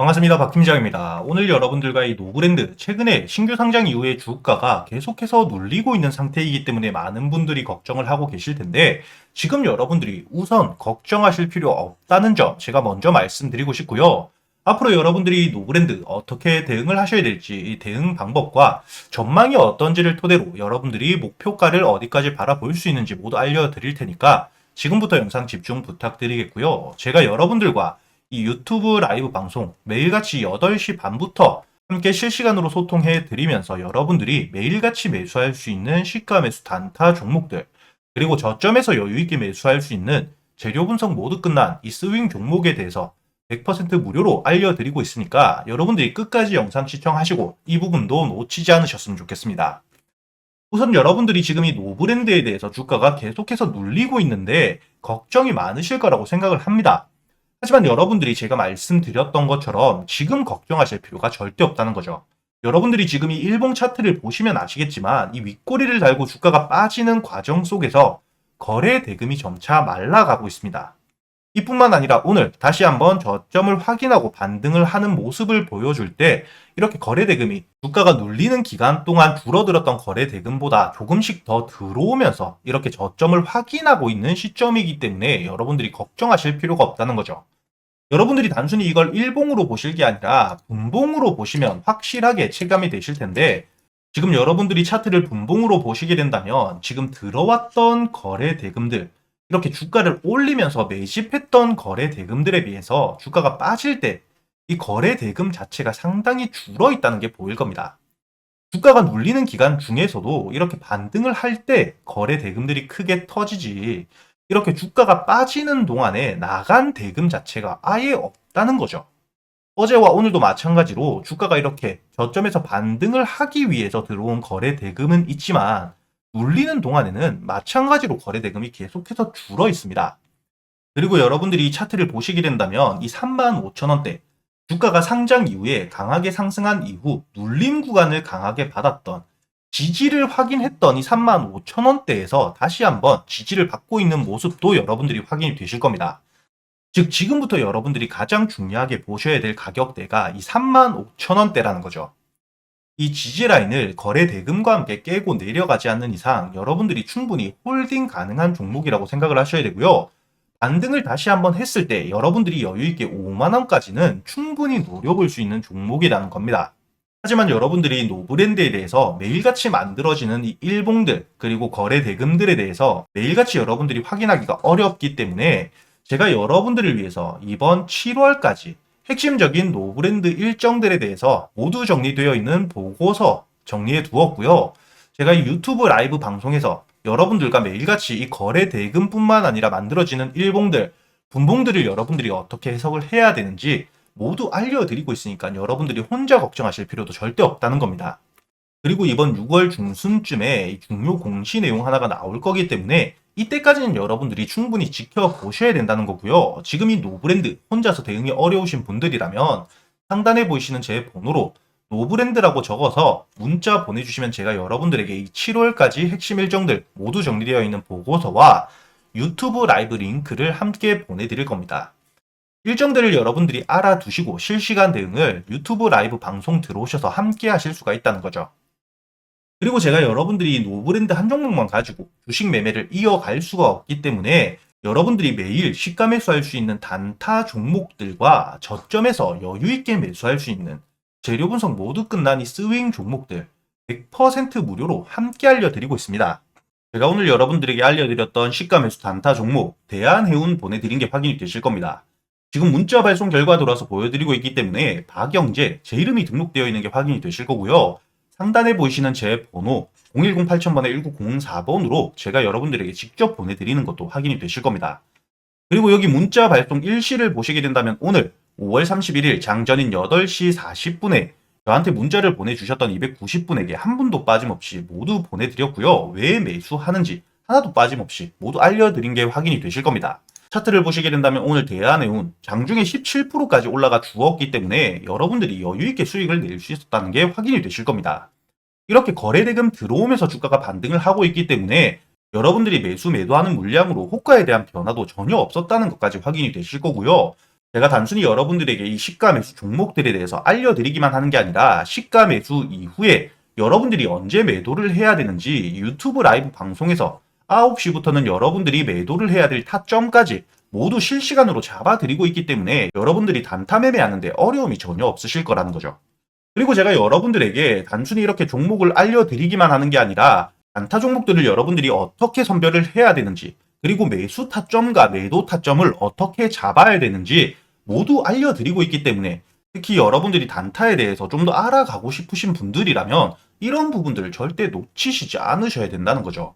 반갑습니다. 박 팀장입니다. 오늘 여러분들과 이 노브랜드 최근에 신규 상장 이후에 주가가 계속해서 눌리고 있는 상태이기 때문에 많은 분들이 걱정을 하고 계실 텐데 지금 여러분들이 우선 걱정하실 필요 없다는 점 제가 먼저 말씀드리고 싶고요. 앞으로 여러분들이 노브랜드 어떻게 대응을 하셔야 될지 이 대응 방법과 전망이 어떤지를 토대로 여러분들이 목표가를 어디까지 바라볼 수 있는지 모두 알려드릴 테니까 지금부터 영상 집중 부탁드리겠고요. 제가 여러분들과 이 유튜브 라이브 방송 매일같이 8시 반부터 함께 실시간으로 소통해 드리면서 여러분들이 매일같이 매수할 수 있는 시가 매수 단타 종목들 그리고 저점에서 여유있게 매수할 수 있는 재료 분석 모두 끝난 이 스윙 종목에 대해서 100% 무료로 알려드리고 있으니까 여러분들이 끝까지 영상 시청하시고 이 부분도 놓치지 않으셨으면 좋겠습니다. 우선 여러분들이 지금 이 노브랜드에 대해서 주가가 계속해서 눌리고 있는데 걱정이 많으실 거라고 생각을 합니다. 하지만 여러분들이 제가 말씀드렸던 것처럼 지금 걱정하실 필요가 절대 없다는 거죠. 여러분들이 지금 이 일봉 차트를 보시면 아시겠지만 이 윗꼬리를 달고 주가가 빠지는 과정 속에서 거래 대금이 점차 말라가고 있습니다. 이뿐만 아니라 오늘 다시 한번 저점을 확인하고 반등을 하는 모습을 보여줄 때 이렇게 거래 대금이 주가가 눌리는 기간 동안 줄어들었던 거래 대금보다 조금씩 더 들어오면서 이렇게 저점을 확인하고 있는 시점이기 때문에 여러분들이 걱정하실 필요가 없다는 거죠. 여러분들이 단순히 이걸 일봉으로 보실 게 아니라 분봉으로 보시면 확실하게 체감이 되실 텐데 지금 여러분들이 차트를 분봉으로 보시게 된다면 지금 들어왔던 거래 대금들 이렇게 주가를 올리면서 매집했던 거래 대금들에 비해서 주가가 빠질 때 이 거래 대금 자체가 상당히 줄어 있다는 게 보일 겁니다. 주가가 눌리는 기간 중에서도 이렇게 반등을 할 때 거래 대금들이 크게 터지지 이렇게 주가가 빠지는 동안에 나간 대금 자체가 아예 없다는 거죠. 어제와 오늘도 마찬가지로 주가가 이렇게 저점에서 반등을 하기 위해서 들어온 거래 대금은 있지만 눌리는 동안에는 마찬가지로 거래 대금이 계속해서 줄어 있습니다. 그리고 여러분들이 이 차트를 보시게 된다면 이 35,000원대 주가가 상장 이후에 강하게 상승한 이후 눌림 구간을 강하게 받았던 지지를 확인했던 이 35,000원대에서 다시 한번 지지를 받고 있는 모습도 여러분들이 확인이 되실 겁니다. 즉 지금부터 여러분들이 가장 중요하게 보셔야 될 가격대가 이 35,000원대라는 거죠. 이 지지 라인을 거래 대금과 함께 깨고 내려가지 않는 이상 여러분들이 충분히 홀딩 가능한 종목이라고 생각을 하셔야 되고요. 반등을 다시 한번 했을 때 여러분들이 여유있게 5만원까지는 충분히 노려볼 수 있는 종목이라는 겁니다. 하지만 여러분들이 노브랜드에 대해서 매일같이 만들어지는 이 일봉들 그리고 거래 대금들에 대해서 매일같이 여러분들이 확인하기가 어렵기 때문에 제가 여러분들을 위해서 이번 7월까지 핵심적인 노브랜드 일정들에 대해서 모두 정리되어 있는 보고서 정리해 두었고요. 제가 이 유튜브 라이브 방송에서 여러분들과 매일같이 이 거래 대금뿐만 아니라 만들어지는 일봉들, 분봉들을 여러분들이 어떻게 해석을 해야 되는지 모두 알려드리고 있으니까 여러분들이 혼자 걱정하실 필요도 절대 없다는 겁니다. 그리고 이번 6월 중순쯤에 중요 공시 내용 하나가 나올 거기 때문에 이때까지는 여러분들이 충분히 지켜보셔야 된다는 거고요. 지금 이 노브랜드 혼자서 대응이 어려우신 분들이라면 상단에 보이시는 제 번호로 노브랜드라고 적어서 문자 보내주시면 제가 여러분들에게 이 7월까지 핵심 일정들 모두 정리되어 있는 보고서와 유튜브 라이브 링크를 함께 보내드릴 겁니다. 일정들을 여러분들이 알아두시고 실시간 대응을 유튜브 라이브 방송 들어오셔서 함께 하실 수가 있다는 거죠. 그리고 제가 여러분들이 노브랜드 한 종목만 가지고 주식 매매를 이어갈 수가 없기 때문에 여러분들이 매일 시가 매수할 수 있는 단타 종목들과 저점에서 여유있게 매수할 수 있는 재료 분석 모두 끝난 이 스윙 종목들 100% 무료로 함께 알려드리고 있습니다. 제가 오늘 여러분들에게 알려드렸던 시가 매수 단타 종목 대한해운 보내드린 게 확인이 되실 겁니다. 지금 문자 발송 결과 돌아서 보여드리고 있기 때문에 박영재 제 이름이 등록되어 있는 게 확인이 되실 거고요. 상단에 보이시는 제 번호 010 8000번에 1904번으로 제가 여러분들에게 직접 보내드리는 것도 확인이 되실 겁니다. 그리고 여기 문자 발송 일시를 보시게 된다면 오늘 5월 31일 장전인 8시 40분에 저한테 문자를 보내주셨던 290분에게 한 분도 빠짐없이 모두 보내드렸고요. 왜 매수하는지 하나도 빠짐없이 모두 알려드린 게 확인이 되실 겁니다. 차트를 보시게 된다면 오늘 대한해운 장중에 17%까지 올라가 주었기 때문에 여러분들이 여유있게 수익을 낼 수 있었다는 게 확인이 되실 겁니다. 이렇게 거래대금 들어오면서 주가가 반등을 하고 있기 때문에 여러분들이 매수 매도하는 물량으로 호가에 대한 변화도 전혀 없었다는 것까지 확인이 되실 거고요. 제가 단순히 여러분들에게 이 시가 매수 종목들에 대해서 알려드리기만 하는 게 아니라 시가 매수 이후에 여러분들이 언제 매도를 해야 되는지 유튜브 라이브 방송에서 9시부터는 여러분들이 매도를 해야 될 타점까지 모두 실시간으로 잡아드리고 있기 때문에 여러분들이 단타 매매하는데 어려움이 전혀 없으실 거라는 거죠. 그리고 제가 여러분들에게 단순히 이렇게 종목을 알려드리기만 하는 게 아니라 단타 종목들을 여러분들이 어떻게 선별을 해야 되는지 그리고 매수 타점과 매도 타점을 어떻게 잡아야 되는지 모두 알려드리고 있기 때문에 특히 여러분들이 단타에 대해서 좀 더 알아가고 싶으신 분들이라면 이런 부분들을 절대 놓치시지 않으셔야 된다는 거죠.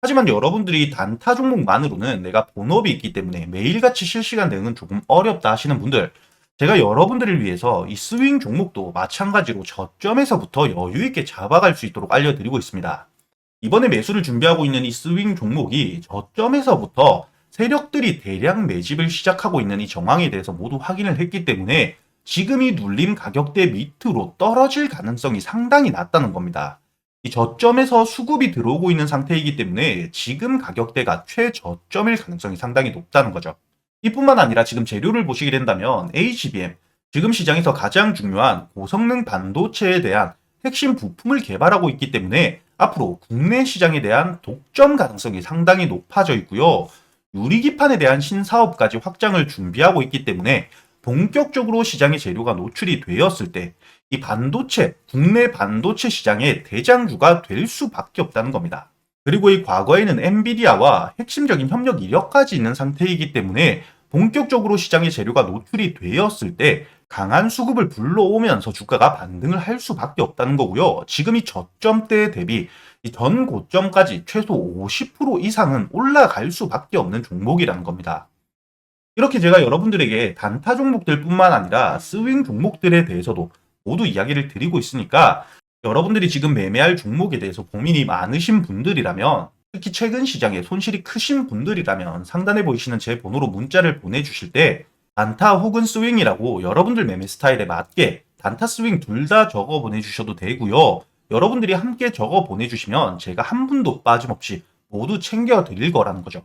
하지만 여러분들이 단타 종목만으로는 내가 본업이 있기 때문에 매일같이 실시간 대응은 조금 어렵다 하시는 분들 제가 여러분들을 위해서 이 스윙 종목도 마찬가지로 저점에서부터 여유 있게 잡아갈 수 있도록 알려드리고 있습니다. 이번에 매수를 준비하고 있는 이 스윙 종목이 저점에서부터 세력들이 대량 매집을 시작하고 있는 이 정황에 대해서 모두 확인을 했기 때문에 지금 이 눌림 가격대 밑으로 떨어질 가능성이 상당히 낮다는 겁니다. 이 저점에서 수급이 들어오고 있는 상태이기 때문에 지금 가격대가 최저점일 가능성이 상당히 높다는 거죠. 이뿐만 아니라 지금 재료를 보시게 된다면 HBM, 지금 시장에서 가장 중요한 고성능 반도체에 대한 핵심 부품을 개발하고 있기 때문에 앞으로 국내 시장에 대한 독점 가능성이 상당히 높아져 있고요. 유리기판에 대한 신사업까지 확장을 준비하고 있기 때문에 본격적으로 시장의 재료가 노출이 되었을 때 이 반도체, 국내 반도체 시장의 대장주가 될 수밖에 없다는 겁니다. 그리고 이 과거에는 엔비디아와 핵심적인 협력 이력까지 있는 상태이기 때문에 본격적으로 시장의 재료가 노출이 되었을 때 강한 수급을 불러오면서 주가가 반등을 할 수밖에 없다는 거고요. 지금 이 저점대 대비 이 전 고점까지 최소 50% 이상은 올라갈 수밖에 없는 종목이라는 겁니다. 이렇게 제가 여러분들에게 단타 종목들 뿐만 아니라 스윙 종목들에 대해서도 모두 이야기를 드리고 있으니까 여러분들이 지금 매매할 종목에 대해서 고민이 많으신 분들이라면 특히 최근 시장에 손실이 크신 분들이라면 상단에 보이시는 제 번호로 문자를 보내주실 때 단타 혹은 스윙이라고 여러분들 매매 스타일에 맞게 단타 스윙 둘 다 적어 보내주셔도 되고요. 여러분들이 함께 적어 보내주시면 제가 한 분도 빠짐없이 모두 챙겨 드릴 거라는 거죠.